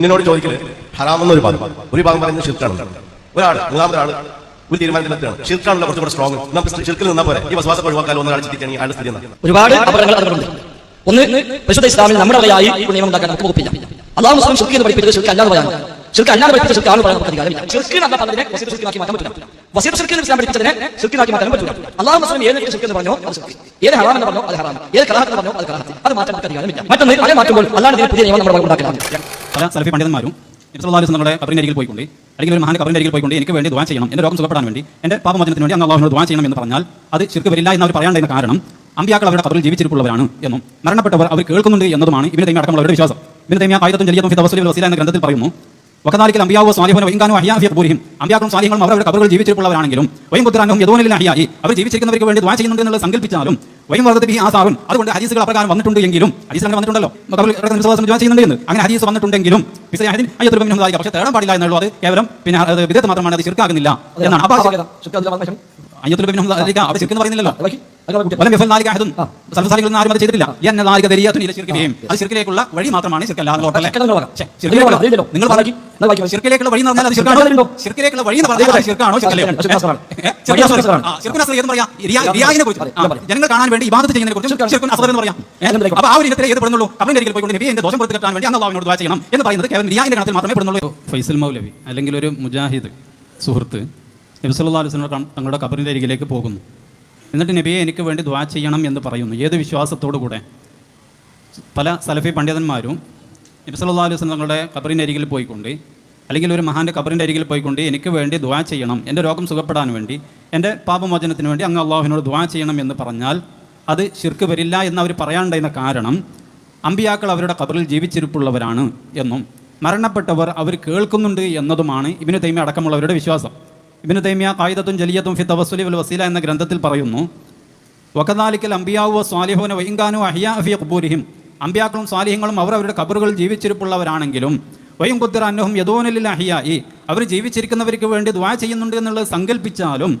നിന്നോട് ചോദിക്കൽ ഹറാമെന്നൊരു ഭാഗം ഒരു ഭാഗം പറയുന്നത് ഷിർക്കാണ് ഒരാൾ മൂന്നാമത്തെ ആൾ ഒരു തീരുമാനത്തിലെത്തുകയാണ്. ഷിർക്കാണല്ലോ കുറച്ചും കൂടെ സ്ട്രോങ് നമുക്ക് ശിർക്കിൽ നിന്നാ പോലെ ഈ വിശ്വാസം ഒഴിവാക്കാൻ ഒന്നും കാണിച്ചിരിക്കുകയാണ് അയാളുടെ സ്ഥിതി ഒരുപാട് അപകടങ്ങൾ അതുകൊണ്ട് ഒന്ന് പരിശുദ്ധ ഇസ്ലാമിൽ നമ്മുടെ വകയായി ഒരു നിയമം ഉണ്ടാക്കാൻ നമുക്ക് വകുപ്പില്ല അള്ളാഹു മുസ്ലിം ഷിർക്ക് എന്ന് പഠിപ്പിച്ചത് ഷിർക്ക് അല്ലാതെ പറയാൻ ഷിർക്ക് അല്ലാതെ പഠിപ്പിച്ച ഷിർക്ക് ആണ് പറയാൻ നമുക്ക് അധികാരമില്ല. ഷിർക്ക് എന്നല്ല പറഞ്ഞതിനെ വസീർ ഷിർക്കിനാക്കി മാറ്റാൻ പറ്റില്ല. വസീർ ഷിർക്ക് എന്ന് ഇസ്ലാം പഠിപ്പിച്ചതിനെ ഷിർക്കിനാക്കി മാറ്റാൻ പറ്റില്ല. അള്ളാഹു മുസ്ലിം ഏത് ഷിർക്ക് എന്ന് പറഞ്ഞോ അത് ഷിർക്ക് ഏത് ഹറാം എന്ന് പറഞ്ഞോ അത് ഹറാം ഏത് കലാഹത്ത് എന്ന് പറഞ്ഞോ അത് കലാഹത്ത്. അത് മാറ്റാൻ അധികാരമില്ല. മറ്റൊന്ന് അതേ മാറ്റുമ്പോൾ അല്ലാതെ പുതിയ നിയമം നമ്മുടെ ഉണ്ടാക്കില്ല പല സലഫി പണ്ഡിതന്മാരും ഇബ്സലാസ് നമ്മുടെ കബറിന്റെ അരികിൽ പോയിക്കൊണ്ട് അല്ലെങ്കിൽ ഒരു മഹാൻ കബറിന്റെ അരികിൽ പോയിക്കൊണ്ട് എനിക്ക് വേണ്ടി ദ്വാ ചെയ്യണം എന്റെ രോഗം സുഖപ്പെടാൻ വേണ്ടി എന്റെ പാപമോചനത്തിന് വേണ്ടി അങ്ങ് അള്ളാഹുനോട് ദ്വാ ചെയ്യണം എന്ന് പറഞ്ഞാൽ അത് ശിർക്ക് വരില്ല എന്ന് അവർ പറയാണ്ടതിന് കാരണം അമ്പിയാക്കൾ അവരുടെ കബറിൽ ജീവിച്ചിരിപ്പുള്ളവരാണ് എന്നും മരണപ്പെട്ടവർ അവർ കേൾക്കുന്നുണ്ട് എന്നതുമാണ് ഇവരെ തൈമ അടക്കമുള്ളവരുടെ വിശ്വാസം. ഇവരെ തൈമ ആയുധത്തും ജലിയത്തും ഫിതവസ്ലി വസീല എന്ന ഗ്രന്ഥത്തിൽ പറയുന്നു വക്കനാലിക്കൽ അമ്പിയാവോ സ്വാലിഹനോ വൈകാനോ അഹിയാഫിയ പൂരിയും അമ്പിയാക്കളും സ്വാലിഹങ്ങളും അവരുടെ കബറുകൾ ജീവിച്ചിട്ടുള്ളവരാണെങ്കിലും വൈം പുത്രാനും യദോനിൽ അഹിയായി അവർ ജീവിച്ചിരിക്കുന്നവർക്ക് വേണ്ടി ദ്വാ ചെയ്യുന്നുണ്ട് എന്നുള്ളത് സങ്കല്പിച്ചാലും വൈം വർദ്ധത്തിൽ ആ സാറും അതുകൊണ്ട് ഹദീസുകൾ അപ്രകാരം വന്നിട്ടുണ്ട് എങ്കിലും ഹദീസ് അങ്ങനെ വന്നിട്ടുണ്ടല്ലോ. ദ്വാ ചെയ്യുന്നുണ്ട് എന്ന്. അങ്ങനെ ഹദീസ് വന്നിട്ടുണ്ടെങ്കിലും പക്ഷേ തേടാൻ പാടില്ല എന്നുള്ളത് കേവലം പിന്നെ വിദേഹത്ത് മാത്രമാണ് അത് ശിർക്കാകുന്നില്ല എന്നാണ്. പറയുന്നില്ലല്ലോ. ആരും അത് ചെയ്തിട്ടില്ല. എന്ന നാലിക അത് ശിർക്കിലേക്കുള്ള വഴി മാത്രമാണ് നിങ്ങൾ പറയാം. ശിർക്കിലേക്കുള്ള- വഴി എന്ന് പറഞ്ഞാൽ അത് ശിർക്കാണോ അതിലുണ്ടോ? ശിർക്കിലേക്കുള്ള വഴി എന്ന് പറഞ്ഞാൽ ശിർക്കാണോ ജനങ്ങൾ കാണാൻ വേണ്ടി ഇബാദത്ത് ചെയ്യുന്നതിനെ കുറിച്ച്. ശിർക്കുൻ എന്ന് പറയാം? അപ്പൊ ആ ഒരു ഇനത്തിലെ ഏത് പെടുന്നുള്ളൂ? കബറിന്റെ അരികിൽ പോയിക്കൊണ്ട് ദോഷം പുറത്ത് കെട്ടാൻ വേണ്ടി അന്ന് അള്ളാഹുവിനോട് ദ്വാ ചെയ്യണം എന്ന് പറയുന്നത്. കേവലം റിയായിന്റെ കണത്തിൽ മാത്രമേ പെടുന്നുള്ളൂ. ഫൈസൽ മൗലവി അല്ലെങ്കിൽ ഒരു മുജാഹിദ് സുഹൃത്ത് നബി സല്ലല്ലാഹു അലൈഹി വസല്ലം തങ്ങളുടെ കബറിന്റെ അരികിലേക്ക് പോകുന്നു. എന്നിട്ട് നബിയെ എനിക്ക് വേണ്ടി ദ്വാ ചെയ്യണം എന്ന് പറയുന്നു. ഏത് വിശ്വാസത്തോടു കൂടെ? പല സലഫി പണ്ഡിതന്മാരും നബി സല്ലല്ലാഹു അലൈഹി വസല്ലം തങ്ങളുടെ കബറിന്റെ അരികിൽ പോയിക്കൊണ്ട് അല്ലെങ്കിൽ ഒരു മഹാന്റെ കബറിന്റെ അരികിൽ പോയിക്കൊണ്ട് എനിക്ക് വേണ്ടി ദ്വാ ചെയ്യണം എന്റെ രോഗം സുഖപ്പെടാൻ വേണ്ടി എന്റെ പാപമോചനത്തിന് വേണ്ടി അങ്ങ് അള്ളാഹുവിനോട് ദ്വാ ചെയ്യണം എന്ന് പറഞ്ഞാൽ അത് ശിർക്ക് വരില്ല എന്ന് അവർ പറയാനുണ്ടായിരുന്ന കാരണം അമ്പിയാക്കൾ അവരുടെ കബറിൽ ജീവിച്ചിരിപ്പുള്ളവരാണ് എന്നും മരണപ്പെട്ടവർ അവർ കേൾക്കുന്നുണ്ട് എന്നതുമാണ് ഇവന് തൈമ അടക്കമുള്ളവരുടെ വിശ്വാസം. ഇബിന് തൈമിയ കായിദത്തും ജലിയത്തും ഫി തവസുലി വൽ വസീല എന്ന ഗ്രന്ഥത്തിൽ പറയുന്നു വക്കദാലിക്കൽ അമ്പിയാവോ സ്വാലിഹോന വൈങ്കാനോ അഹിയാ അഫിയ കുബൂരിഹിം അമ്പ്യാക്കളും സ്വാലിഹങ്ങളും അവർ അവരുടെ കബറുകളിൽ ജീവിച്ചിരിപ്പുള്ളവരാണെങ്കിലും വയും കുത്തിറ അന്നഹും യദോനലിൽ അഹിയായി അവർ ജീവിച്ചിരിക്കുന്നവർക്ക് വേണ്ടി ദ്വാ ചെയ്യുന്നുണ്ട് എന്നുള്ളത് സങ്കല്പിച്ചാലും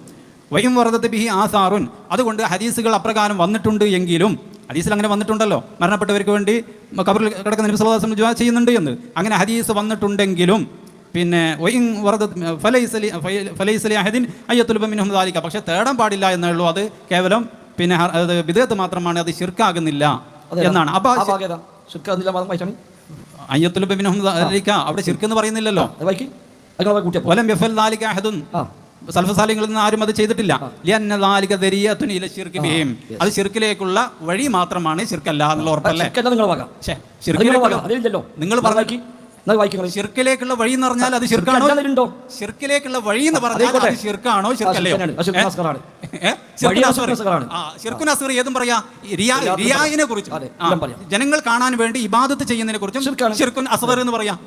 വയും വറദത്ത് ബിഹി ആസാറുൻ അതുകൊണ്ട് ഹദീസുകൾ അപ്രകാരം വന്നിട്ടുണ്ട് എങ്കിലും ഹദീസിൽ അങ്ങനെ വന്നിട്ടുണ്ടല്ലോ മരണപ്പെട്ടവർക്ക് വേണ്ടി കബറിൽ കിടക്കുന്ന നബി സല്ലല്ലാഹു അലൈഹി വസല്ലം ദ്വാ ചെയ്യുന്നുണ്ട് എന്ന്. അങ്ങനെ ഹദീസ് വന്നിട്ടുണ്ടെങ്കിലും പിന്നെ ഫലൈസലി അഹദിൻ പക്ഷേ തേടാൻ പാടില്ല എന്നേ ഉള്ളൂ അത് കേവലം പിന്നെ അത് വിദേഹത്ത് മാത്രമാണ് അത് ശിർക്കാകുന്നില്ല എന്നാണ്. അപ്പൊ ദാലിക. അവിടെ ശിർക്ക് എന്ന് പറയുന്നില്ലല്ലോ അഹദുൻ. സൽഫസാലിങ്ങളിൽ നിന്ന് ആരും അത് ചെയ്തിട്ടില്ല. അത് ശിർക്കിലേക്കുള്ള വഴി മാത്രമാണ് ശിർക്കല്ല എന്നുള്ള ഉറപ്പല്ലേ. നിങ്ങൾ പറഞ്ഞ വായിക്ക്? വഴി എന്ന് പറഞ്ഞാൽ അത് ശിർക്കാണോ? ചെറുക്കിലേക്കുള്ള വഴി എന്ന് പറഞ്ഞാൽ അത് ശിർക്കാണോ? ശിർക്കല്ലയോ? ഏതും പറയാ? റിയായിനെ കുറിച്ച്. ജനങ്ങൾ കാണാൻ വേണ്ടി ഇബാദത്ത് ചെയ്യുന്നതിനെ കുറിച്ചും. ശിർക്കുൻ അസ്ഗർ എന്ന് പറയാം.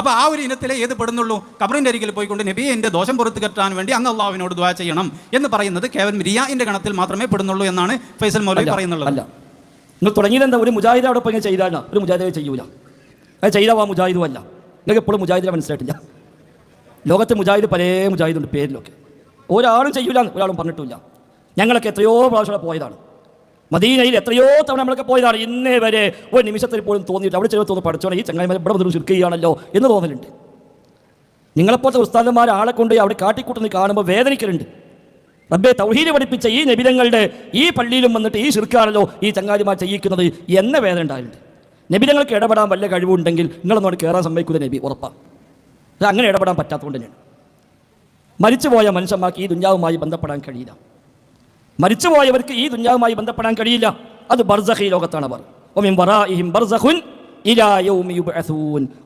അപ്പൊ ആ ഒരു ഇനത്തിലെ ഏത് പെടുന്നുള്ളൂ? കബറിന്റെ അരികിൽ പോയിക്കൊണ്ട് നബിയെ എന്റെ ദോഷം പുറത്ത് കെട്ടാൻ വേണ്ടി അങ്ങ് അള്ളാഹുവിനോട് ദ്വാ ചെയ്യണം എന്ന് പറയുന്നത് കേവലം റിയാന്റെ ഗണത്തിൽ മാത്രമേ പെടുന്നുള്ളൂ എന്നാണ് ഫൈസൽ മൗലവി പറയുന്നുള്ളത്. അല്ല. നിങ്ങൾ തുടങ്ങിയത് എന്താ ഒരു മുജാഹിദ് അവിടെ പോയി ചെയ്താൽ ഒരു മുജാഹിദ ചെയ്യൂല. അത് ചെയ്താൽ ആ മുജാഹിദും അല്ല. നിങ്ങൾക്ക് എപ്പോഴും മുജാഹിദിനെ മനസ്സിലായിട്ടില്ല. ലോകത്തെ മുജാഹിദ് പല മുജാഹിദുണ്ട് പേരിലൊക്കെ. ഒരാളും ചെയ്യൂല ഒരാളും പറഞ്ഞിട്ടില്ല ഞങ്ങളൊക്കെ എത്രയോ പ്രാവശ്യം പോയതാണ്. മദീനയിൽ എത്രയോ തവണ നമ്മളൊക്കെ പോയതാണ്. ഇന്നേ വരെ ഒരു നിമിഷത്തിൽ പോലും തോന്നിയിട്ട് അവിടെ ചെറിയ തോന്നി പഠിച്ചോണം ഈ ചങ്ങായിമാർ ഇവിടെ വന്നിട്ട് ചുരുക്കുകയാണല്ലോ എന്ന് തോന്നലുണ്ട്. നിങ്ങളെപ്പോലത്തെ ഉസ്താദന്മാർ ആളെ കൊണ്ട് അവിടെ കാട്ടിക്കൂട്ടുന്ന കാണുമ്പോൾ വേദനിക്കലുണ്ട്. റബ്ബെ തൗഹീദ് പഠിപ്പിച്ച ഈ നബിതങ്ങളുടെ ഈ പള്ളിയിലും വന്നിട്ട് ഈ ശിർക്കാണല്ലോ ഈ ചങ്ങാതിമാർ ചെയ്യിക്കുന്നത് എന്ന വേദന ഉണ്ടായിട്ടുണ്ട്. നബിതങ്ങൾക്ക് ഇടപെടാൻ വല്ല കഴിവുണ്ടെങ്കിൽ നിങ്ങളൊന്നോട് കയറാൻ സമ്മതിക്കുന്ന നബി ഉറപ്പാണ് അത് അങ്ങനെ ഇടപെടാൻ പറ്റാത്തതുകൊണ്ട് തന്നെയാണ്. മരിച്ചുപോയ മനുഷ്യന്മാർക്ക് ഈ ദുഞ്ഞാവുമായി ബന്ധപ്പെടാൻ കഴിയില്ല. മരിച്ചുപോയവർക്ക് ഈ ദുഞ്ഞാവുമായി ബന്ധപ്പെടാൻ കഴിയില്ല. അത് ബർസഹി ലോകത്താണ് അവർ.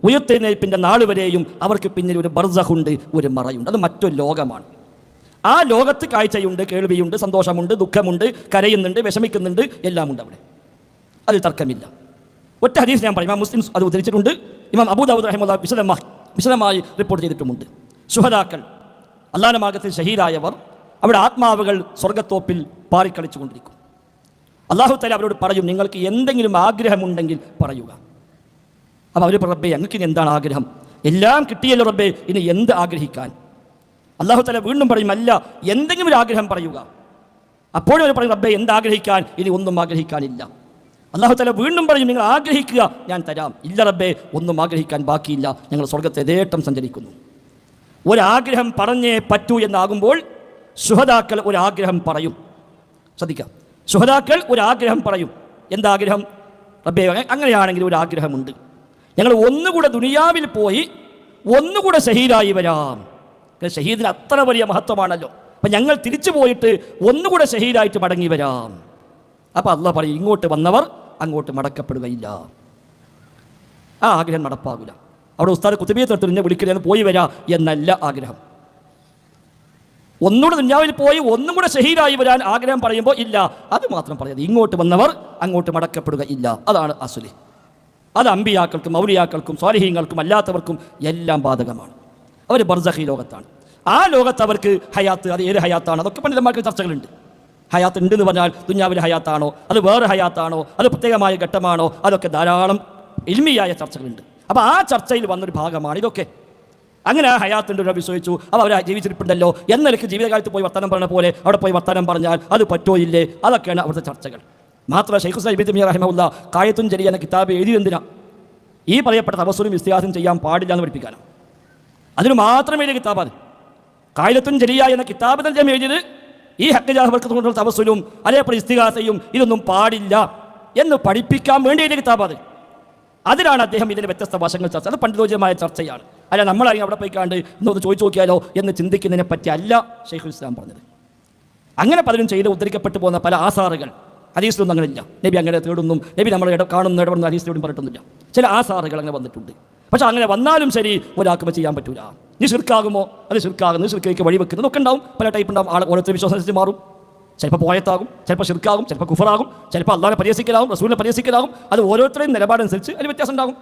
ഉയർത്തെഴുന്നേൽപ്പിന്റെ നാൾ വരെയും അവർക്ക് പിന്നിൽ ഒരു ബർസഹുണ്ട് ഒരു മറയുണ്ട്. അത് മറ്റൊരു ലോകമാണ്. ആ ലോകത്ത് കാഴ്ചയുണ്ട് കേൾവിയുണ്ട് സന്തോഷമുണ്ട് ദുഃഖമുണ്ട് കരയുന്നുണ്ട് വിഷമിക്കുന്നുണ്ട് എല്ലാമുണ്ട് അവിടെ. അതിൽ തർക്കമില്ല. ഒറ്റ ഹദീസ് ഞാൻ പറയും. ഇമാം മുസ്ലിംസ് അത് ഉദ്ധരിച്ചിട്ടുണ്ട്. ഇമാം അബൂദാബുദ് റഹിമുള്ള വിശദമായി വിശദമായി റിപ്പോർട്ട് ചെയ്തിട്ടുമുണ്ട് ശുഹദാക്കൾ അള്ളാഹന മാർഗത്തിൽ ഷഹീദായവർ അവിടെ ആത്മാവുകൾ സ്വർഗത്തോപ്പിൽ പാറിക്കളിച്ചുകൊണ്ടിരിക്കും. അള്ളാഹു തല അവരോട് പറയും നിങ്ങൾക്ക് എന്തെങ്കിലും ആഗ്രഹമുണ്ടെങ്കിൽ പറയുക. അപ്പോൾ അവർ റബ്ബേ ഞങ്ങൾക്ക് ഇനി എന്താണ് ആഗ്രഹം? എല്ലാം കിട്ടിയല്ലോ റബ്ബേ ഇനി എന്ത് ആഗ്രഹിക്കാൻ? അള്ളാഹു തല വീണ്ടും പറയും അല്ല എന്തെങ്കിലും ഒരു ആഗ്രഹം പറയുക. അപ്പോഴും അവർ പറയും റബ്ബെ എന്താഗ്രഹിക്കാൻ ഇനി ഒന്നും ആഗ്രഹിക്കാനില്ല. അള്ളാഹു തല വീണ്ടും പറയും നിങ്ങൾ ആഗ്രഹിക്കുക ഞാൻ തരാം. ഇല്ല റബ്ബേ ഒന്നും ആഗ്രഹിക്കാൻ ബാക്കിയില്ല. ഞങ്ങൾ സ്വർഗത്തെ നേട്ടം സഞ്ചരിക്കുന്നു. ഒരാഗ്രഹം പറഞ്ഞേ പറ്റൂ എന്നാകുമ്പോൾ സുഹതാക്കൾ ഒരാഗ്രഹം പറയും. ശ്രദ്ധിക്കാം. സുഹതാക്കൾ ഒരാഗ്രഹം പറയും. എന്താഗ്രഹം റബ്ബേ അങ്ങനെയാണെങ്കിൽ ഒരു ആഗ്രഹമുണ്ട് ഞങ്ങൾ ഒന്നുകൂടെ ദുനിയാവിൽ പോയി ഒന്നുകൂടെ ഷഹീദായി വരാം. ഷഹീദിന് അത്ര വലിയ മഹത്വമാണല്ലോ. അപ്പം ഞങ്ങൾ തിരിച്ചു പോയിട്ട് ഒന്നുകൂടെ ഷഹീദായിട്ട് മടങ്ങി വരാം. അപ്പം അല്ല പറയും ഇങ്ങോട്ട് വന്നവർ അങ്ങോട്ട് മടക്കപ്പെടുകയില്ല. ആ ആഗ്രഹം നടപ്പാകില്ല. അവിടെ ഉസ്താദ് കുത്തുബിയെ തൊട്ട് നിന്നെ വിളിക്കരുത് പോയി വരാ എന്നല്ല ആഗ്രഹം. ഒന്നുകൂടെ ദുഞ്ഞാവിൽ പോയി ഒന്നും കൂടെ ഷഹീദായി വരാൻ ആഗ്രഹം പറയുമ്പോൾ ഇല്ല. അത് മാത്രം പറയുന്നത് ഇങ്ങോട്ട് വന്നവർ അങ്ങോട്ട് മടക്കപ്പെടുക ഇല്ല അതാണ് അസുലി. അത് അമ്പിയാക്കൾക്കും മൗലിയാക്കൾക്കും സ്വാലിഹീങ്ങൾക്കും അല്ലാത്തവർക്കും എല്ലാം ബാധകമാണ്. അവർ ബർസഹി ലോകത്താണ്. ആ ലോകത്ത് അവർക്ക് ഹയാത്ത് അത് ഏത് ഹയാത്താണ്? അതൊക്കെ പണ്ഡിതന്മാർക്ക് ചർച്ചകളുണ്ട്. ഹയാത്ത് ഉണ്ടെന്ന് പറഞ്ഞാൽ ദുഞ്ഞാവിലെ ഹയാത്താണോ? അത് വേറെ ഹയാത്താണോ? അത് പ്രത്യേകമായ ഘട്ടമാണോ? അതൊക്കെ ധാരാളം ഇൽമിയായ ചർച്ചകളുണ്ട്. അപ്പോൾ ആ ചർച്ചയിൽ വന്നൊരു ഭാഗമാണ് ഇതൊക്കെ. അങ്ങനെ ആ ഹയാത്തിന്റെ ഒരു വിശ്വസിച്ചു അപ്പോൾ അവർ ജീവിച്ചിരിപ്പുണ്ടല്ലോ. എന്നൊക്കെ ജീവിതകാലത്ത് പോയി വർത്തനം പറഞ്ഞ പോലെ അവിടെ പോയി വർത്തമാനം പറഞ്ഞാൽ അത് പറ്റോ ഇല്ലേ? അതൊക്കെയാണ് അവിടുത്തെ ചർച്ചകൾ. മാത്രമല്ല ഷെയ്ഖ് സൈബി മീർ റഹിമുല്ല കായത്തും ചെരി എന്ന കിതാബ് എഴുതി എന്തിനാ? ഈ പറയപ്പെട്ട തപസ്സുലും വിശ്വാസം ചെയ്യാൻ പാടില്ല എന്ന് പഠിപ്പിക്കാനാണ്. അതിന് മാത്രം എഴുതിയ കിതാബ് അത് കായലത്തും എന്ന കിതാബ് തന്നെ എഴുതിയത് ഈ ഹക്കജാഹർക്ക് കൊണ്ടുള്ള തപസ്സുലും അതേപോലെ ഇസ്തിഹാസയും ഇതൊന്നും പാടില്ല എന്ന് പഠിപ്പിക്കാൻ വേണ്ടി എഴുതിയ കിതാബ് അത്. അതിലാണ് അദ്ദേഹം ഇതിന്റെ വ്യത്യസ്ത വശങ്ങൾ ചർച്ച അത് പണ്ഡിതോചിതമായ ചർച്ചയാണ്. അല്ല നമ്മളറിയാം അവിടെ പോയി കണ്ട് ഇന്നൊന്ന് ചോദിച്ചു നോക്കിയാലോ എന്ന് ചിന്തിക്കുന്നതിനെ പറ്റി അല്ല ഷെയ്ഖുൽ ഇസ്ലാം പറഞ്ഞത്. അങ്ങനെ പലരും ചെയ്ത് ഉദ്ധരിക്കപ്പെട്ടു പോകുന്ന പല ആസാറുകൾ. ഹദീസിലൊന്നും അങ്ങനെയില്ല. നബി അങ്ങനെ തേടുന്നും നബി നമ്മൾ ഇട കാണുന്ന ഇടപെടുന്ന അതീസിലോടും പറഞ്ഞിട്ടൊന്നുമില്ല. ചില ആസാറുകൾ അങ്ങനെ വന്നിട്ടുണ്ട്. പക്ഷെ അങ്ങനെ വന്നാലും ശരി ഒരാൾക്ക് ചെയ്യാൻ പറ്റൂല. നീ ശിർക്കാകുമോ? അത് ശിർക്കാകുന്നു. ശിർക്കേക്ക് വഴി വെക്കുന്നതൊക്കെ ഉണ്ടാവും. പല ടൈപ്പ് ഉണ്ടാവും. ആൾ ഓരോരുത്തർ വിശ്വാസം അനുസരിച്ച് മാറും. ചിലപ്പോൾ പോയത്താകും. ചിലപ്പോൾ ശിർക്കാകും. ചിലപ്പോൾ കുഫറാകും. ചിലപ്പോൾ അള്ളാഹിനെ പരിഹസിക്കലാകും റസൂലിനെ പരിഹസിക്കലാകും. അത് ഓരോരുത്തരുടെയും നിലപാടനുസരിച്ച് അതിൽ വ്യത്യാസം ഉണ്ടാകും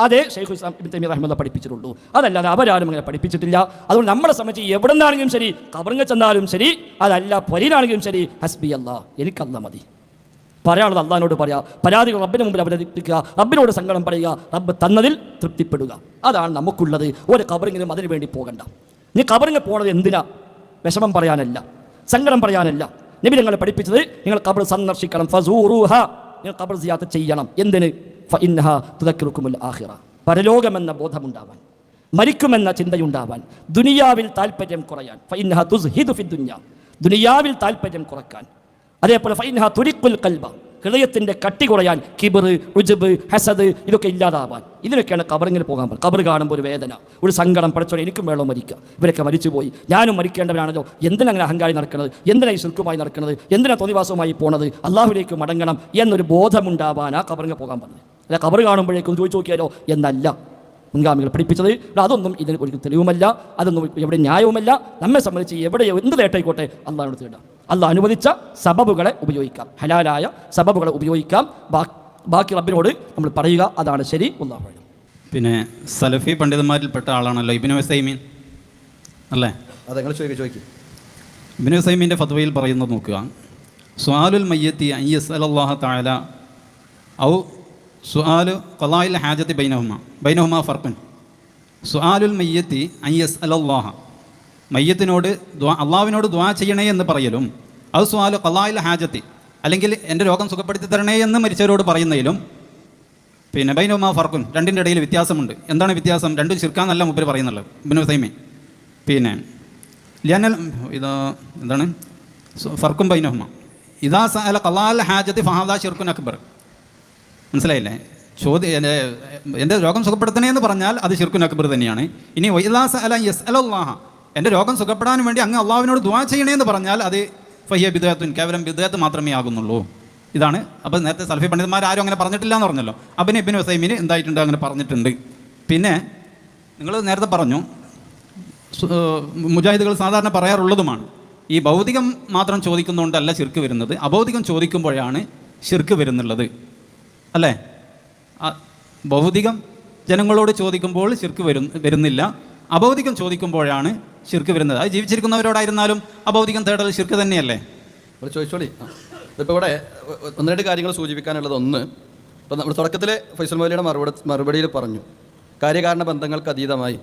അതേ ഷെയ്ഖ് ഇസ്ലാം ഇബിൻ തമീർ റഹ്മല്ല പഠിപ്പിച്ചിട്ടുള്ളൂ. അതല്ലാതെ അവരാരും അങ്ങനെ പഠിപ്പിച്ചിട്ടില്ല. അതുകൊണ്ട് നമ്മളെ സംബന്ധിച്ച് എവിടെ നിന്നാണെങ്കിലും ശരി കബറിങ്ങ ചെന്നാലും ശരി അതല്ല പൊരിയിലാണെങ്കിലും ശരി ഹസ്ബി അല്ലാ എനിക്കല്ല മതി. പറയാനുള്ളത് അള്ളഹാനോട് പറയാ. പരാതികൾ റബ്ബിന് മുമ്പിൽ അവതരിപ്പിക്കുക. റബ്ബിനോട് സങ്കടം പറയുക. റബ്ബ് തന്നതിൽ തൃപ്തിപ്പെടുക. അതാണ് നമുക്കുള്ളത്. ഒരു കബറിങ്ങിനും അതിനു വേണ്ടി പോകണ്ട. നീ കബറിങ്ങ് പോണത് എന്തിനാ? വിഷമം പറയാനല്ല. സങ്കടം പറയാനല്ല. നബി നിങ്ങളെ പഠിപ്പിച്ചത് നിങ്ങൾ കബർ സന്ദർശിക്കണം. ഫസൂറുഹ. നിങ്ങൾ കബർ സിയാത്ത് ചെയ്യണം. എന്തിന്? ഫഇന്നഹ തുദക്കിറുക്കുമുൽ ആഖിറ. പരലോകമെന്ന ബോധമുണ്ടാവാൻ. മരിക്കുമെന്ന ചിന്തയുണ്ടാവാൻ. ദുനിയാവിൽ താല്പര്യം കുറയാൻ. ഫഇന്നഹ തുസ്ഹിദു ഫി ദുനിയ. ദുനിയാവിൽ താല്പര്യം കുറയ്ക്കാൻ. അതേപോലെ ഫൈൻഹ തുരിക്കുൽ കൽബ ഹൃദയത്തിന്റെ കട്ടി കുറയാൻ കിബർ ഉജബ് ഹസദ് ഇതൊക്കെ ഇല്ലാതാവാൻ. ഇതിനൊക്കെയാണ് കബറിങ്ങിൽ പോകാൻ പറയുന്നത് കബർ കാണുമ്പോൾ ഒരു വേദന ഒരു സങ്കടം പഠിച്ചോ എനിക്കും വേണോ മരിക്കുക ഇവരൊക്കെ മരിച്ചു പോയി ഞാനും മരിക്കേണ്ടവരാണല്ലോ എന്തിനങ്ങനെ അഹങ്കാരി നടക്കുന്നത് എന്തിനായി ശുൽക്കുമായി നടക്കുന്നത് എന്തിനാ തോന്നിവാസവുമായി പോണത്? അള്ളാഹുലേക്ക് മടങ്ങണം എന്നൊരു ബോധമുണ്ടാവാൻ ആ കബറിങ്ങ് പോകാൻ പറഞ്ഞത് അല്ല കബർ കാണുമ്പോഴേക്കും ചോദിച്ചു നോക്കിയാലോ? എന്നല്ല. മുൻഗാമികൾ പഠിപ്പിച്ചത് അതൊന്നും ഇതിന് ഒരു തെളിവുമല്ല അതൊന്നും എവിടെ ന്യായവുമല്ല. നമ്മെ സംബന്ധിച്ച് എവിടെ എന്ത് നേട്ടായിക്കോട്ടെ അള്ളാഹിനോട് തേടാം അള്ളാഹ് അനുവദിച്ച സബബുകളെ ഉപയോഗിക്കാം. ഹലാലായ സബബുകളെ ഉപയോഗിക്കാം. ബാക്കി റബ്ബിനോട് നമ്മൾ പറയുക അതാണ് ശരി. ഒന്നാമത് പിന്നെ സലഫി പണ്ഡിതന്മാരിൽപ്പെട്ട ആളാണല്ലോ ഇബിനു വസൈമീൻ അല്ലേ? അതെ നിങ്ങൾ ചോദിക്കും ചോദിക്കും. ഇബിനു വസൈമീന്റെ ഫത്വയിൽ പറയുന്നത് നോക്കുക. സുഹാലുൽ മയ്യത്തി അയ്യസ് അലല്ലാഹ താല ഔ സുഹാലു കൊലായിൽ ഹാജത്തി ബൈനഹുമ. ബൈനഹുമ ഫർഖുൻ. സുഹാലുൽ മയ്യത്തി അയ്യസ് അലല്ലാഹ മയ്യത്തിനോട് അള്ളാവിനോട് ദ്വാ ചെയ്യണേ എന്ന് പറയലും അത് സ്വാലു കലായിൽ ഹാജത്തി അല്ലെങ്കിൽ എന്റെ രോഗം സുഖപ്പെടുത്തി തരണേ എന്ന് മരിച്ചവരോട് പറയുന്നതിലും പിന്നെ ബൈനുമാ ഫർക്കും രണ്ടിന്റെ ഇടയിൽ വ്യത്യാസമുണ്ട്. എന്താണ് വ്യത്യാസം? രണ്ടും ചിർക്കാന്നല്ല മുമ്പ് പറയുന്നുള്ളത് ഇബിനു സൈമി പിന്നെ ലിയനൽ ഇത് എന്താണ്? ഫർക്കും ബൈനോഹമ. ഇതാ സല കലാൽ ഹാജത്തി ഫഹാദ ഷിർക്കുൻ അക്ബർ. മനസ്സിലായില്ലേ? ചോദ്യം എന്റെ എന്റെ രോഗം സുഖപ്പെടുത്തണേ എന്ന് പറഞ്ഞാൽ അത് ഷിർക്കുൻ അക്ബർ തന്നെയാണ്. ഇനി വൈദാ സഅല യസ് അലല്ലാഹ എന്റെ രോഗം സുഖപ്പെടാൻ വേണ്ടി അങ്ങ് അള്ളാവിനോട് ദുആ ചെയ്യണേ എന്ന് പറഞ്ഞാൽ അത് ഫഹിയ ബിദാത്തുൻ കേവലം ബിദാത്ത് മാത്രമേ ആകുന്നുള്ളൂ. ഇതാണ്. അപ്പോൾ നേരത്തെ സൽഫി പണ്ഡിതന്മാർ ആരും അങ്ങനെ പറഞ്ഞിട്ടില്ല എന്ന് പറഞ്ഞല്ലോ. അബിന് ഇബിൻ വസൈമിന് എന്തായിട്ടുണ്ട് അങ്ങനെ പറഞ്ഞിട്ടുണ്ട്. പിന്നെ നിങ്ങൾ നേരത്തെ പറഞ്ഞു മുജാഹിദുകൾ സാധാരണ പറയാറുള്ളതുമാണ് ഈ ഭൗതികം മാത്രം ചോദിക്കുന്നതുകൊണ്ടല്ല ശിർക്ക് വരുന്നത്. അഭൗതികം ചോദിക്കുമ്പോഴാണ് ശിർക്ക് വരുന്നുള്ളത്. അല്ലേ? ഭൗതികം ജനങ്ങളോട് ചോദിക്കുമ്പോൾ ശിർക്ക് വരും വരുന്നില്ല. അഭൗതികം ചോദിക്കുമ്പോഴാണ് ശിർക്ക് വരുന്നത്. അത് ജീവിച്ചിരിക്കുന്നവരോടായിരുന്നാലും അഭൗതികം തേടൽ ശിർക്ക് തന്നെയല്ലേ? ഇവിടെ ചോദിച്ചോളി. ഇപ്പോൾ ഇവിടെ ഒന്ന് രണ്ട് കാര്യങ്ങൾ സൂചിപ്പിക്കാനുള്ളത് ഒന്ന് ഇപ്പം നമ്മൾ തുടക്കത്തിൽ ഫൈസൽ മൗലിയുടെ മറുപടി മറുപടിയിൽ പറഞ്ഞു. കാര്യകാരണ ബന്ധങ്ങൾക്ക് അതീതമായി.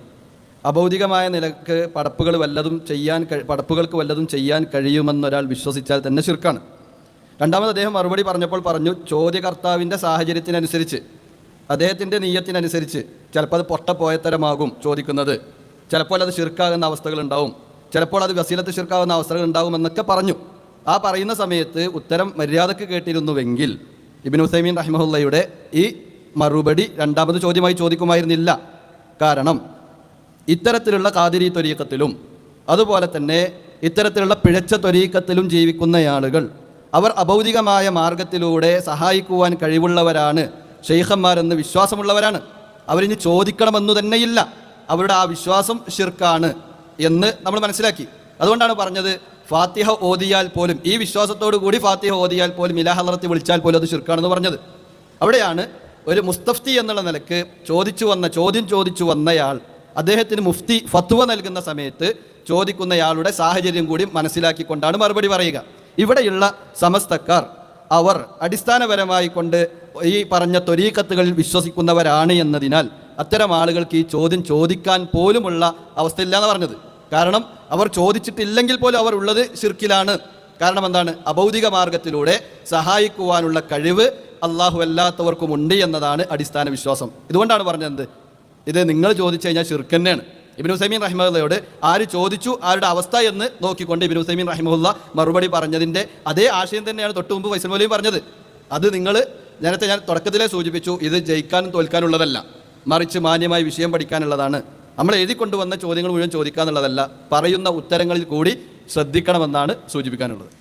അഭൗതികമായ നിലയ്ക്ക് പടപ്പുകൾ വല്ലതും ചെയ്യാൻ പടപ്പുകൾക്ക് വല്ലതും ചെയ്യാൻ കഴിയുമെന്നൊരാൾ വിശ്വസിച്ചാൽ തന്നെ ശിർക്കാണ്. രണ്ടാമത് അദ്ദേഹം മറുപടി പറഞ്ഞപ്പോൾ പറഞ്ഞു ചോദ്യകർത്താവിന്റെ സാഹചര്യത്തിനനുസരിച്ച് അദ്ദേഹത്തിന്റെ നീയത്തിനനുസരിച്ച് ചിലപ്പോൾ അത് പൊട്ടപ്പോയത്തരമാകും ചോദിക്കുന്നത്. ചിലപ്പോൾ അത് ശിർക്കാകുന്ന അവസ്ഥകളുണ്ടാവും. ചിലപ്പോൾ അത് വസീലത്ത് ശിർക്കാവുന്ന അവസ്ഥകൾ ഉണ്ടാവുമെന്നൊക്കെ പറഞ്ഞു. ആ പറയുന്ന സമയത്ത് ഉത്തരം മര്യാദയ്ക്ക് കേട്ടിരുന്നുവെങ്കിൽ ഇബിൻ ഹുസൈമീൻ റഹ്മുല്ലയുടെ ഈ മറുപടി രണ്ടാമത് ചോദ്യമായി ചോദിക്കുമായിരുന്നില്ല. കാരണം ഇത്തരത്തിലുള്ള കാതിരി ത്വരീക്കത്തിലും അതുപോലെ തന്നെ ഇത്തരത്തിലുള്ള പിഴച്ച ത്വരീക്കത്തിലും ജീവിക്കുന്ന ആളുകൾ അവർ അഭൗതികമായ മാർഗത്തിലൂടെ സഹായിക്കുവാൻ കഴിവുള്ളവരാണ് ഷെയ്ഖന്മാരെന്ന് വിശ്വാസമുള്ളവരാണ്. അവരിനി ചോദിക്കണമെന്നു തന്നെയില്ല. അവരുടെ ആ വിശ്വാസം ഷിർക്കാണ് എന്ന് നമ്മൾ മനസ്സിലാക്കി. അതുകൊണ്ടാണ് പറഞ്ഞത് ഫാത്തിഹ ഓതിയാൽ പോലും ഈ വിശ്വാസത്തോടു കൂടി ഫാത്തിഹ ഓതിയാൽ പോലും ഇലാഹലർത്തി വിളിച്ചാൽ പോലും അത് ഷിർക്കാണെന്ന് പറഞ്ഞത്. അവിടെയാണ് ഒരു മുസ്തഫ്തി എന്നുള്ള നിലയ്ക്ക് ചോദിച്ചു വന്ന ചോദ്യം ചോദിച്ചു വന്നയാൾ അദ്ദേഹത്തിന് മുഫ്തി ഫത്വ നൽകുന്ന സമയത്ത് ചോദിക്കുന്നയാളുടെ സാഹചര്യം കൂടി മനസ്സിലാക്കിക്കൊണ്ടാണ് മറുപടി പറയുക. ഇവിടെയുള്ള സമസ്തക്കാർ അവർ അടിസ്ഥാനപരമായി കൊണ്ട് ഈ പറഞ്ഞ ത്വരീക്കത്തുകളിൽ വിശ്വസിക്കുന്നവരാണ് എന്നതിനാൽ അത്തരം ആളുകൾക്ക് ഈ ചോദ്യം ചോദിക്കാൻ പോലുമുള്ള അവസ്ഥയില്ല എന്ന് പറഞ്ഞത്. കാരണം അവർ ചോദിച്ചിട്ടില്ലെങ്കിൽ പോലും അവർ ഉള്ളത് ശിർക്കിലാണ്. കാരണം എന്താണ്? അഭൗതിക മാർഗത്തിലൂടെ സഹായിക്കുവാനുള്ള കഴിവ് അള്ളാഹു അല്ലാത്തവർക്കും ഉണ്ട് എന്നതാണ് അടിസ്ഥാന വിശ്വാസം. ഇതുകൊണ്ടാണ് പറഞ്ഞത്. ഇത് നിങ്ങൾ ചോദിച്ചു കഴിഞ്ഞാൽ ഷിർക്ക് തന്നെയാണ്. ഇബിൻ ഹുസൈമീൻ റഹിമുള്ളയോട് ആര് ചോദിച്ചു ആരുടെ അവസ്ഥ എന്ന് നോക്കിക്കൊണ്ട് ഇബിൻ ഹുസൈമീൻ റഹിമുള്ള മറുപടി പറഞ്ഞതിന്റെ അതേ ആശയം തന്നെയാണ് തൊട്ട് മുമ്പ് ഫൈസൽ മൗലയും പറഞ്ഞത്. അത് നിങ്ങൾ നേരത്തെ ഞാൻ തുടക്കത്തിലേ സൂചിപ്പിച്ചു ഇത് ജയിക്കാനും തോൽക്കാനുള്ളതല്ല. മറിച്ച് മാന്യമായി വിഷയം പഠിക്കാനുള്ളതാണ്. നമ്മൾ എഴുതി കൊണ്ടുവന്ന ചോദ്യങ്ങൾ മുഴുവൻ ചോദിക്കാന്നുള്ളതല്ല പറയുന്ന ഉത്തരങ്ങളിൽ കൂടി ശ്രദ്ധിക്കണമെന്നാണ് സൂചിപ്പിക്കാനുള്ളത്.